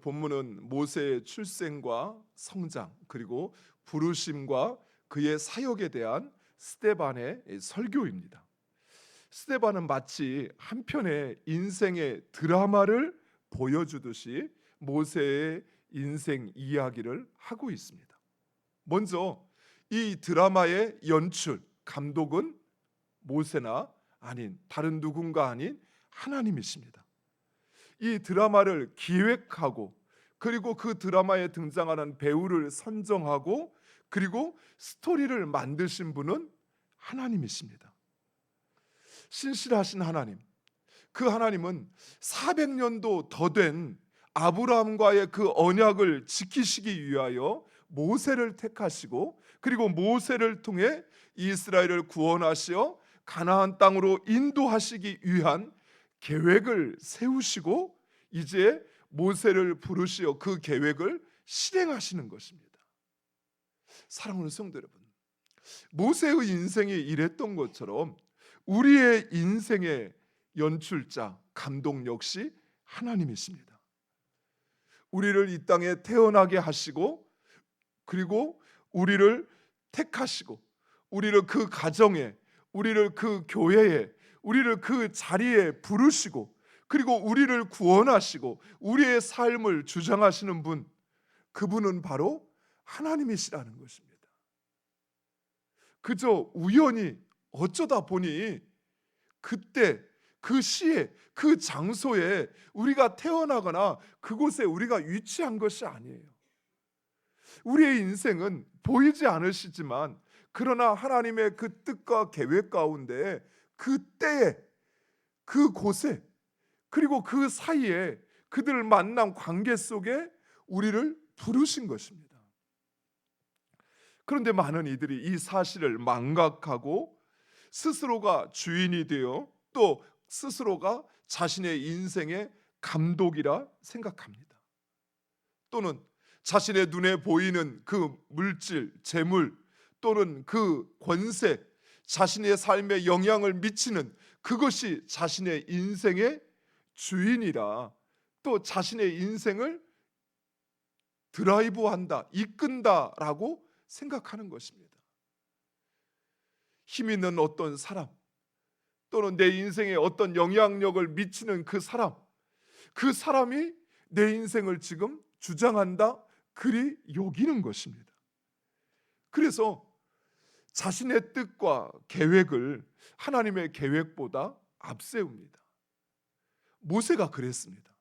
본문은 모세의 출생과 성장 그리고 부르심과 그의 사역에 대한 스테반의 설교입니다. 스테반은 마치 한 편의 인생의 드라마를 보여주듯이 모세의 인생 이야기를 하고 있습니다. 먼저 이 드라마의 연출 감독은 모세나 아닌 다른 누군가 아닌 하나님이십니다. 이 드라마를 기획하고 그리고 그 드라마에 등장하는 배우를 선정하고 그리고 스토리를 만드신 분은 하나님이십니다. 신실하신 하나님. 그 하나님은 400년도 더 된 아브라함과의 그 언약을 지키시기 위하여 모세를 택하시고 그리고 모세를 통해 이스라엘을 구원하시어 가나안 땅으로 인도하시기 위한 계획을 세우시고 이제 모세를 부르시어 그 계획을 실행하시는 것입니다. 사랑하는 성도 여러분, 모세의 인생이 이랬던 것처럼 우리의 인생의 연출자, 감독 역시 하나님이십니다. 우리를 이 땅에 태어나게 하시고 그리고 우리를 택하시고 우리를 그 가정에 우리를 그 교회에 우리를 그 자리에 부르시고 그리고 우리를 구원하시고 우리의 삶을 주장하시는 분 그분은 바로 하나님이시라는 것입니다. 그저 우연히 어쩌다 보니 그때 그 시에 그 장소에 우리가 태어나거나 그곳에 우리가 위치한 것이 아니에요. 우리의 인생은 보이지 않으시지만 그러나 하나님의 그 뜻과 계획 가운데 그때에 그 곳에 그리고 그 사이에 그들을 만난 관계 속에 우리를 부르신 것입니다. 그런데 많은 이들이 이 사실을 망각하고 스스로가 주인이 되어 또 스스로가 자신의 인생의 감독이라 생각합니다. 또는 자신의 눈에 보이는 그 물질, 재물 또는 그 권세, 자신의 삶에 영향을 미치는 그것이 자신의 인생의 주인이라 또 자신의 인생을 드라이브한다, 이끈다라고 생각하는 것입니다. 힘 있는 어떤 사람 또는 내 인생에 어떤 영향력을 미치는 그 사람, 그 사람이 내 인생을 지금 주장한다, 그리 여기는 것입니다. 그래서 자신의 뜻과 계획을 하나님의 계획보다 앞세웁니다. 모세가 그랬습니다.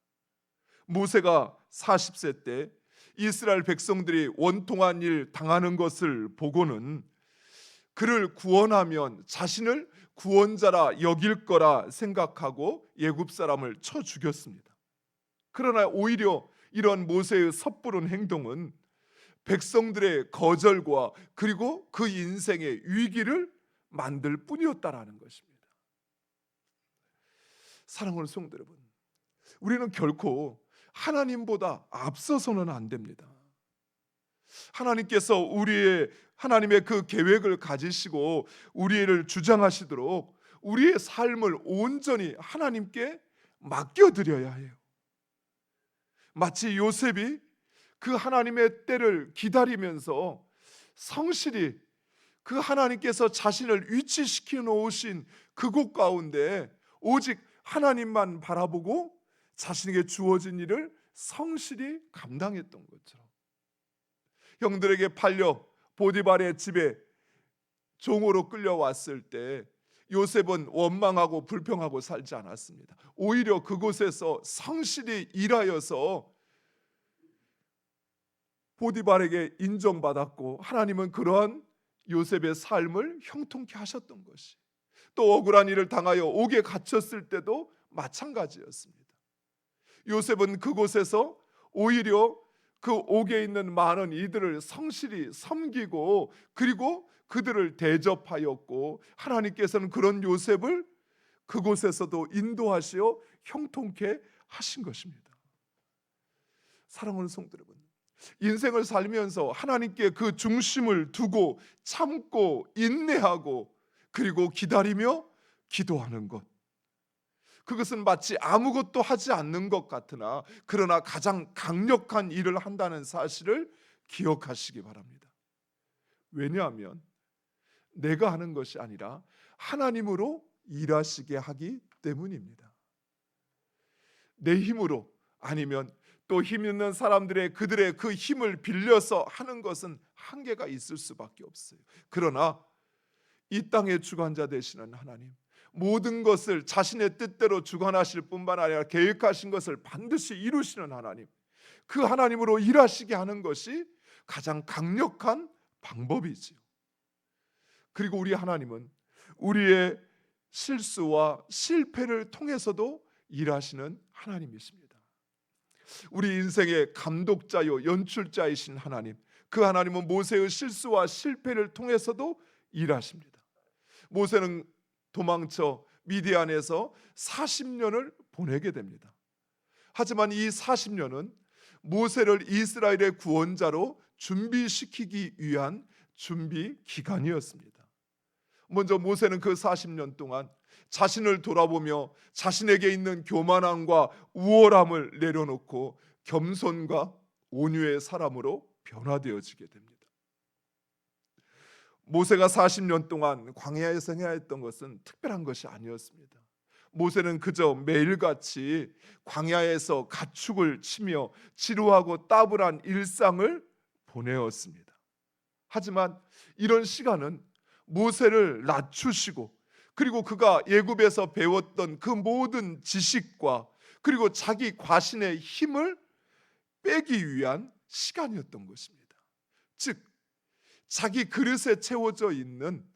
모세가 40세 때 이스라엘 백성들이 원통한 일 당하는 것을 보고는 그를 구원하면 자신을 구원자라 여길 거라 생각하고 예굽 사람을 쳐 죽였습니다. 그러나 오히려 이런 모세의 섣부른 행동은 백성들의 거절과 그리고 그 인생의 위기를 만들 뿐이었다라는 것입니다. 사랑하는 성도 여러분, 우리는 결코 하나님보다 앞서서는 안 됩니다. 하나님께서 우리의 하나님의 그 계획을 가지시고 우리를 주장하시도록 우리의 삶을 온전히 하나님께 맡겨 드려야 해요. 마치 요셉이 그 하나님의 때를 기다리면서 성실히 그 하나님께서 자신을 위치시켜 놓으신 그곳 가운데 오직 하나님만 바라보고 자신에게 주어진 일을 성실히 감당했던 것처럼 형들에게 팔려 보디발의 집에 종으로 끌려왔을 때 요셉은 원망하고 불평하고 살지 않았습니다. 오히려 그곳에서 성실히 일하여서 보디발에게 인정받았고 하나님은 그러한 요셉의 삶을 형통케 하셨던 것이 또 억울한 일을 당하여 옥에 갇혔을 때도 마찬가지였습니다. 요셉은 그곳에서 오히려 그 옥에 있는 많은 이들을 성실히 섬기고 그리고 그들을 대접하였고 하나님께서는 그런 요셉을 그곳에서도 인도하시어 형통케 하신 것입니다. 사랑하는 성도 여러분, 인생을 살면서 하나님께 그 중심을 두고 참고 인내하고 그리고 기다리며 기도하는 것. 그것은 마치 아무것도 하지 않는 것 같으나 그러나 가장 강력한 일을 한다는 사실을 기억하시기 바랍니다. 왜냐하면 내가 하는 것이 아니라 하나님으로 일하시게 하기 때문입니다. 내 힘으로 아니면 또 힘 있는 사람들의 그들의 그 힘을 빌려서 하는 것은 한계가 있을 수밖에 없어요. 그러나 이 땅의 주관자 되시는 하나님 모든 것을 자신의 뜻대로 주관하실 뿐만 아니라 계획하신 것을 반드시 이루시는 하나님 그 하나님으로 일하시게 하는 것이 가장 강력한 방법이지요. 그리고 우리 하나님은 우리의 실수와 실패를 통해서도 일하시는 하나님이십니다. 우리 인생의 감독자요 연출자이신 하나님, 그 하나님은 모세의 실수와 실패를 통해서도 일하십니다. 모세는 도망쳐 미디안에서 40년을 보내게 됩니다. 하지만 이 40년은 모세를 이스라엘의 구원자로 준비시키기 위한 준비 기간이었습니다. 먼저 모세는 그 40년 동안 자신을 돌아보며 자신에게 있는 교만함과 우월함을 내려놓고 겸손과 온유의 사람으로 변화되어지게 됩니다. 모세가 40년 동안 광야에서 했던 것은 특별한 것이 아니었습니다. 모세는 그저 매일같이 광야에서 가축을 치며 지루하고 따분한 일상을 보내었습니다. 하지만 이런 시간은 모세를 낮추시고 그리고 그가 예굽에서 배웠던 그 모든 지식과 그리고 자기 과신의 힘을 빼기 위한 시간이었던 것입니다. 즉 자기 그릇에 채워져 있는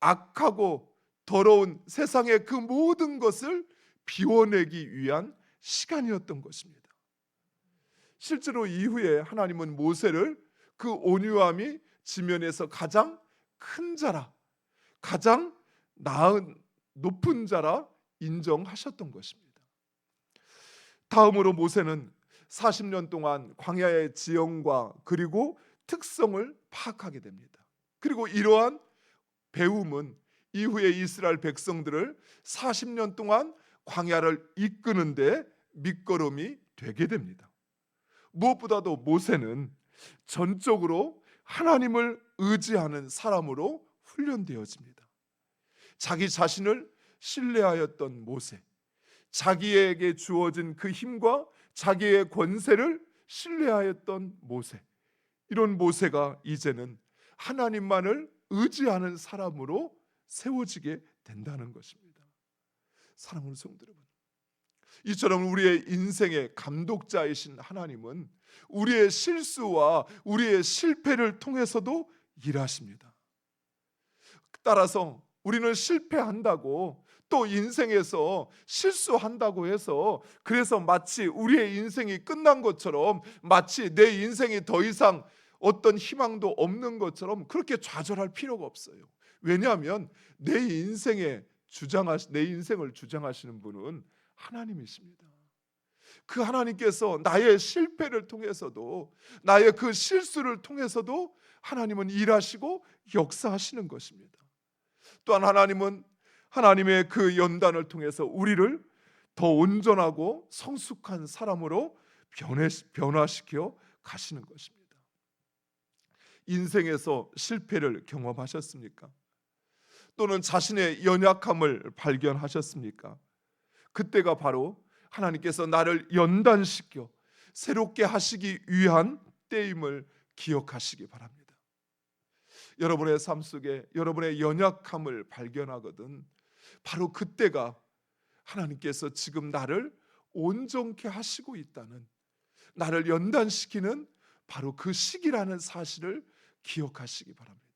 악하고 더러운 세상의 그 모든 것을 비워내기 위한 시간이었던 것입니다. 실제로 이후에 하나님은 모세를 그 온유함이 지면에서 가장 큰 자라, 가장 나은 높은 자라 인정하셨던 것입니다. 다음으로 모세는 40년 동안 광야의 지형과 그리고 특성을 파악하게 됩니다. 그리고 이러한 배움은 이후에 이스라엘 백성들을 40년 동안 광야를 이끄는데 밑거름이 되게 됩니다. 무엇보다도 모세는 전적으로 하나님을 의지하는 사람으로 훈련되어집니다. 자기 자신을 신뢰하였던 모세, 자기에게 주어진 그 힘과 자기의 권세를 신뢰하였던 모세, 이런 모세가 이제는 하나님만을 의지하는 사람으로 세워지게 된다는 것입니다. 사랑하는 성도 여러분, 이처럼 우리의 인생의 감독자이신 하나님은 우리의 실수와 우리의 실패를 통해서도 일하십니다. 따라서 우리는 실패한다고 또 인생에서 실수한다고 해서 그래서 마치 우리의 인생이 끝난 것처럼 마치 내 인생이 더 이상 어떤 희망도 없는 것처럼 그렇게 좌절할 필요가 없어요. 왜냐하면 내 인생에 주장하시 내 인생을 주장하시는 분은 하나님이십니다. 그 하나님께서 나의 실패를 통해서도 나의 그 실수를 통해서도 하나님은 일하시고 역사하시는 것입니다. 또한 하나님은 하나님의 그 연단을 통해서 우리를 더 온전하고 성숙한 사람으로 변화시켜 가시는 것입니다. 인생에서 실패를 경험하셨습니까? 또는 자신의 연약함을 발견하셨습니까? 그때가 바로 하나님께서 나를 연단시켜 새롭게 하시기 위한 때임을 기억하시기 바랍니다. 여러분의 삶 속에 여러분의 연약함을 발견하거든 바로 그때가 하나님께서 지금 나를 온전케 하시고 있다는 나를 연단시키는 바로 그 시기라는 사실을 기억하시기 바랍니다.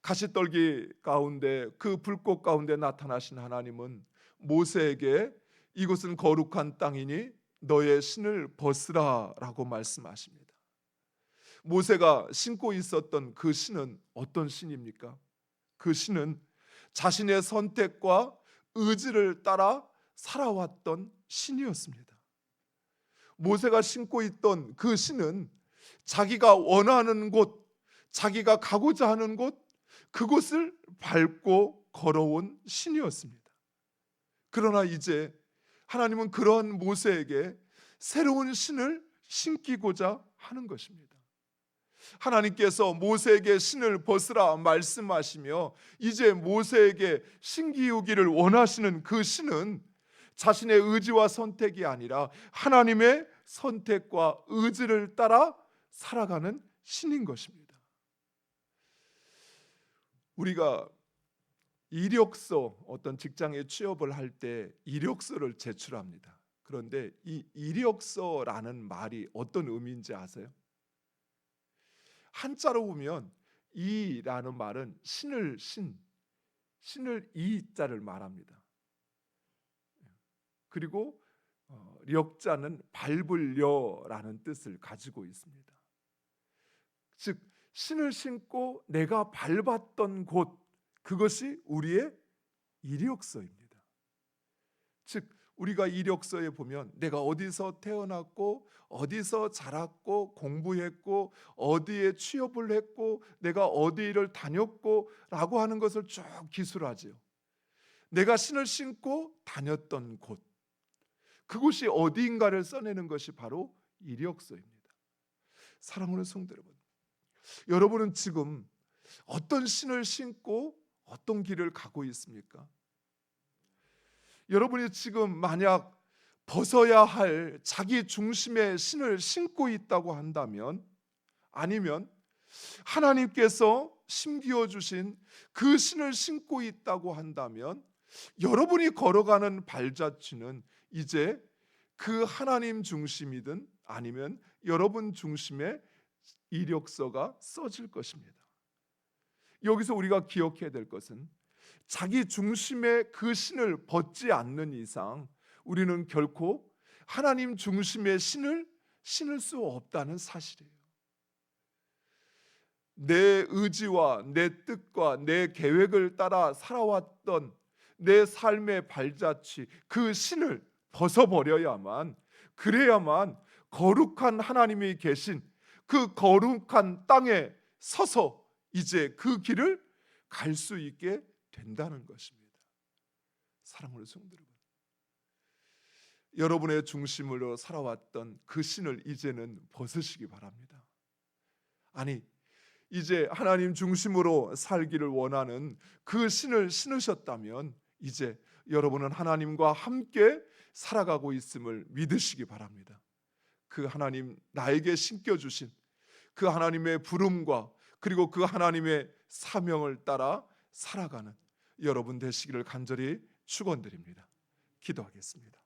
가시떨기 가운데 그 불꽃 가운데 나타나신 하나님은 모세에게 이곳은 거룩한 땅이니 너의 신을 벗으라라고 말씀하십니다. 모세가 신고 있었던 그 신은 어떤 신입니까? 그 신은 자신의 선택과 의지를 따라 살아왔던 신이었습니다. 모세가 신고 있던 그 신은 자기가 원하는 곳, 자기가 가고자 하는 곳, 그곳을 밟고 걸어온 신이었습니다. 그러나 이제 하나님은 그러한 모세에게 새로운 신을 신기고자 하는 것입니다. 하나님께서 모세에게 신을 벗으라 말씀하시며 이제 모세에게 신기우기를 원하시는 그 신은 자신의 의지와 선택이 아니라 하나님의 선택과 의지를 따라 살아가는 신인 것입니다. 우리가 이력서 어떤 직장에 취업을 할 때 이력서를 제출합니다. 그런데 이 이력서라는 말이 어떤 의미인지 아세요? 한자로 보면 이라는 말은 신을 신, 신을 이자를 말합니다. 그리고 어, 력자는 밟으려라는 뜻을 가지고 있습니다. 즉 신을 신고 내가 밟았던 곳 그것이 우리의 이력서입니다. 즉 우리가 이력서에 보면 내가 어디서 태어났고 어디서 자랐고 공부했고 어디에 취업을 했고 내가 어디를 다녔고 라고 하는 것을 쭉 기술하지요. 내가 신을 신고 다녔던 곳 그곳이 어디인가를 써내는 것이 바로 이력서입니다. 사랑하는 성도 여러분, 여러분은 지금 어떤 신을 신고 어떤 길을 가고 있습니까? 여러분이 지금 만약 벗어야 할 자기 중심의 신을 신고 있다고 한다면 아니면 하나님께서 심기어 주신 그 신을 신고 있다고 한다면 여러분이 걸어가는 발자취는 이제 그 하나님 중심이든 아니면 여러분 중심의 이력서가 써질 것입니다. 여기서 우리가 기억해야 될 것은 자기 중심의 그 신을 벗지 않는 이상 우리는 결코 하나님 중심의 신을 신을 수 없다는 사실이에요. 내 의지와 내 뜻과 내 계획을 따라 살아왔던 내 삶의 발자취 그 신을 벗어버려야만 그래야만 거룩한 하나님이 계신 그 거룩한 땅에 서서 이제 그 길을 갈 수 있게 된다는 것입니다. 사랑하는 성도 여러분. 여러분의 중심으로 살아왔던 그 신을 이제는 벗으시기 바랍니다. 아니, 이제 하나님 중심으로 살기를 원하는 그 신을 신으셨다면 이제 여러분은 하나님과 함께 살아가고 있음을 믿으시기 바랍니다. 그 하나님 나에게 신겨 주신 그 하나님의 부름과 그리고 그 하나님의 사명을 따라 살아가는 여러분 되시기를 간절히 축원드립니다. 기도하겠습니다.